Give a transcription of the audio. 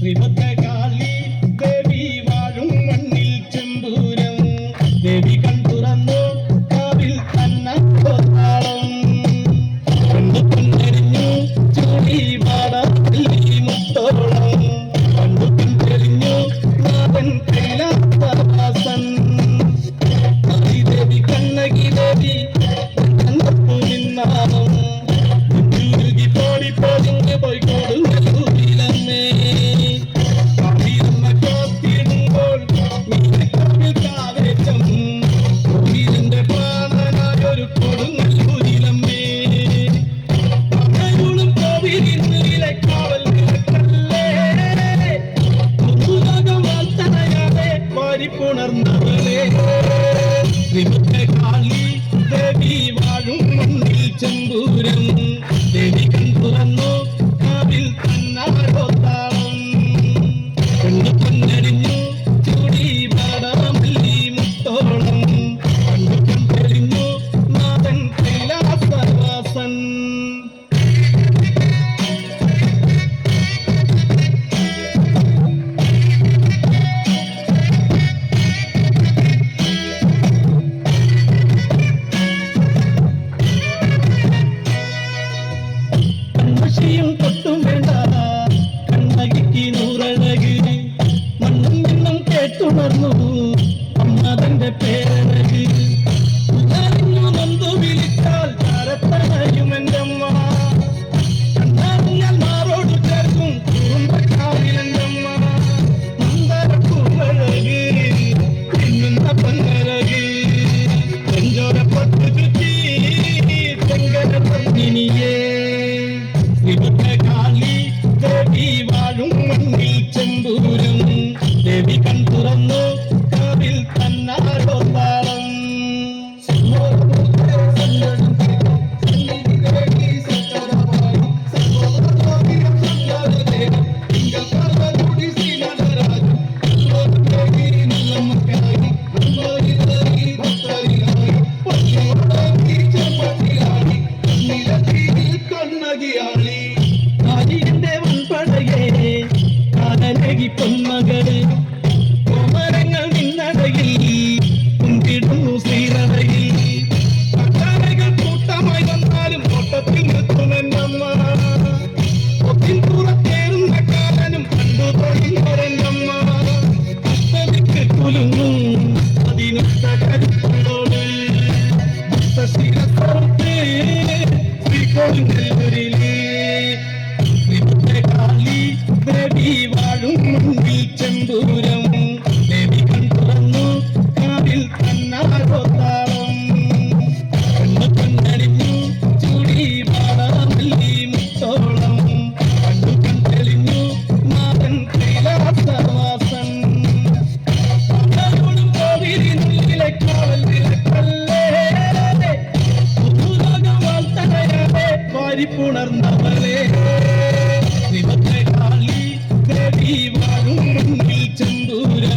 ശ്രീമദ്കാളി ദേവി വാഴും മണ്ണിൽ ചെമ്പൂരം. ദേവിക ഉണർന്നവളേ. നിമിഷ കാളി ദേവി വാഴും മണ്ണിൽ ചെമ്പൂരം കാളി ദേവി വാഴും മണ്ണിൽ ചെമ്പൂരും. ദേവി കൺ തുറന്നു. பொன்மகளே സിന്ദൂരം ദേവികൾ തുറന്നു കാതിൽ തന്നാകോത്താളം കണ്ണു കണ്ണടിഞ്ഞു ചൂടി പാടാമല്ലി മുത്തോളം. കണ്ണു കണ്ടെളിഞ്ഞു നാഥൻ കൈലാസവാസൻ. പുണർന്നവളെ ദിവസ കാളി ദേവി വാഴും Guru